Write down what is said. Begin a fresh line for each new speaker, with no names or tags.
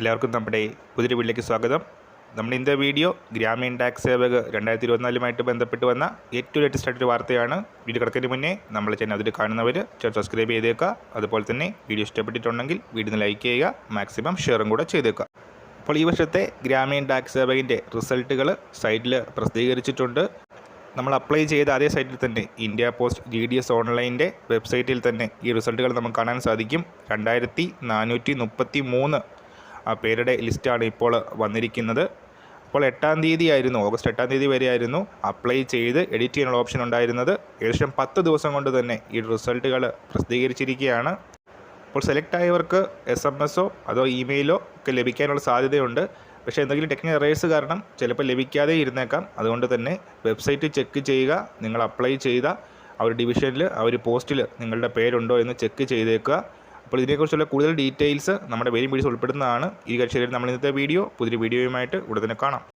എല്ലാവർക്കും നമ്മുടെ പുതിയ വീട്ടിലേക്ക് സ്വാഗതം. നമ്മുടെ ഇന്നത്തെ വീഡിയോ ഗ്രാമീൺ ടാക്സ് സേവക് രണ്ടായിരത്തി ഇരുപത്തിനാലുമായിട്ട് ബന്ധപ്പെട്ട് വന്ന ഏറ്റവും ലേറ്റസ്റ്റ് ആയിട്ടൊരു വാർത്തയാണ്. വീഡിയോ കിടക്കുന്നതിന് മുന്നേ നമ്മൾ ചാനൽ അതിൽ കാണുന്നവർ ചാനൽ സബ്സ്ക്രൈബ് ചെയ്തേക്കുക അതുപോലെ തന്നെ വീഡിയോ ഇഷ്ടപ്പെട്ടിട്ടുണ്ടെങ്കിൽ വീഡിയോ ലൈക്ക് ചെയ്യുക മാക്സിമം ഷെയറും കൂടെ ചെയ്തേക്കുക അപ്പോൾ ഈ വർഷത്തെ ഗ്രാമീൺ ടാക്സ് സേവകിന്റെ റിസൾട്ടുകൾ സൈറ്റിൽ പ്രസിദ്ധീകരിച്ചിട്ടുണ്ട്. നമ്മൾ അപ്ലൈ ചെയ്ത അതേ സൈറ്റിൽ തന്നെ India post G D S ഓൺലൈന്റെ വെബ്സൈറ്റിൽ തന്നെ ഈ റിസൾട്ടുകൾ നമുക്ക് കാണാൻ സാധിക്കും. രണ്ടായിരത്തി നാനൂറ്റി മുപ്പത്തി മൂന്ന് ആ പേരുടെ ലിസ്റ്റാണ് ഇപ്പോൾ വന്നിരിക്കുന്നത്. അപ്പോൾ എട്ടാം തീയതി ആയിരുന്നു ഓഗസ്റ്റ് എട്ടാം തീയതി വരെ ആയിരുന്നു അപ്ലൈ ചെയ്ത് എഡിറ്റ് ചെയ്യാനുള്ള ഓപ്ഷൻ ഉണ്ടായിരുന്നത്. ഏകദേശം പത്ത് ദിവസം കൊണ്ട് തന്നെ ഈ റിസൾട്ടുകൾ പ്രസിദ്ധീകരിച്ചിരിക്കുകയാണ്. അപ്പോൾ സെലക്ട് ആയവർക്ക് എസ് എം എസോ അതോ ഇമെയിലോ ഒക്കെ ലഭിക്കാനുള്ള സാധ്യതയുണ്ട്. പക്ഷേ എന്തെങ്കിലും ടെക്നിക്കൽ എറേഴ്സ് കാരണം ചിലപ്പോൾ ലഭിക്കാതെ ഇരുന്നേക്കാം. അതുകൊണ്ട് തന്നെ വെബ്സൈറ്റ് ചെക്ക് ചെയ്യുക നിങ്ങൾ അപ്ലൈ ചെയ്ത ആ ഒരു ഡിവിഷനിൽ ആ ഒരു പോസ്റ്റിൽ നിങ്ങളുടെ പേരുണ്ടോ എന്ന് ചെക്ക് ചെയ്തേക്കുക. അപ്പോൾ ഇതിനെക്കുറിച്ചുള്ള കൂടുതൽ ഡീറ്റെയിൽസ് നമ്മുടെ വെരി വീഡിയോസ് ഉൾപ്പെടുന്നതാണ്. ഈ കക്ഷിയിൽ നമ്മൾ ഇന്നത്തെ വീഡിയോ പുതിയൊരു വീഡിയോയുമായിട്ട് ഉടനെ കാണാം.